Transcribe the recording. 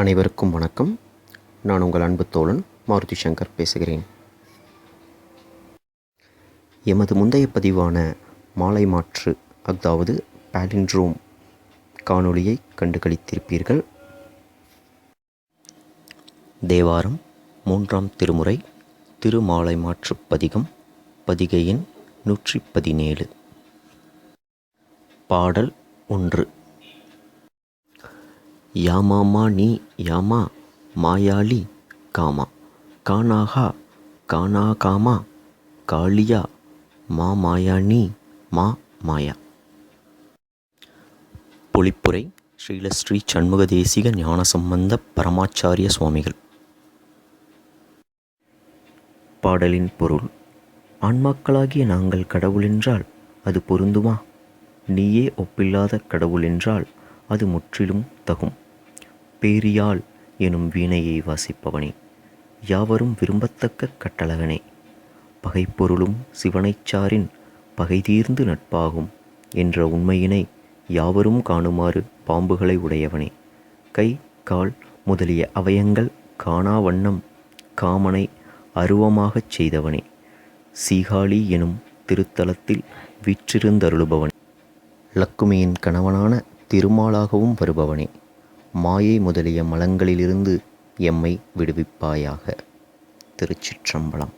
அனைவருக்கும் வணக்கம். நான் உங்கள் அன்பு தோழன் மாருதி சங்கர் பேசுகிறேன். எமது முந்தைய பதிவான மாலை மாற்று அதாவது பாலின்ட்ரோம் காணொளியை கண்டுகளித்திருப்பீர்கள். தேவாரம் மூன்றாம் திருமுறை திருமாலை மாற்று பதிகம் பதிகையின் நூற்றி பதினேழு. பாடல் ஒன்று. யாமாமா நீ யாமா மாயாளி காமா. கானாகா கானா காமா காளியா மா மாயா நீ மா மாயா. பொழிப்புரை ஸ்ரீலஸ்ரீ சண்முக தேசிக ஞானசம்பந்த பரமாச்சாரிய சுவாமிகள். பாடலின் பொருள் ஆன்மாக்களாகிய நாங்கள் கடவுளென்றால் அது பொருந்துமா? நீயே ஒப்பில்லாத கடவுளென்றால் அது முற்றிலும் தகும். பேரியாள் எனும் வீணையை வாசிப்பவனே யாவரும் விரும்பத்தக்க கட்டழகனே. பகைப்பொருளும் சிவனைச்சாரின் பகை தீர்ந்து நட்பாகும் என்ற உண்மையினை யாவரும் காணுமாறு பாம்புகளை உடையவனே. கை கால் முதலிய அவயங்கள் காணா வண்ணம் காமனை அருவமாகச் செய்தவனே. சீகாளி எனும் திருத்தலத்தில் வீற்றிருந்தருளுபவன். லக்குமியின் கணவனான திருமாலாகவும் வருபவனே. மாயை முதலிய மலங்களிலிருந்து எம்மை விடுவிப்பாயாக. திருச்சிற்றம்பலம்.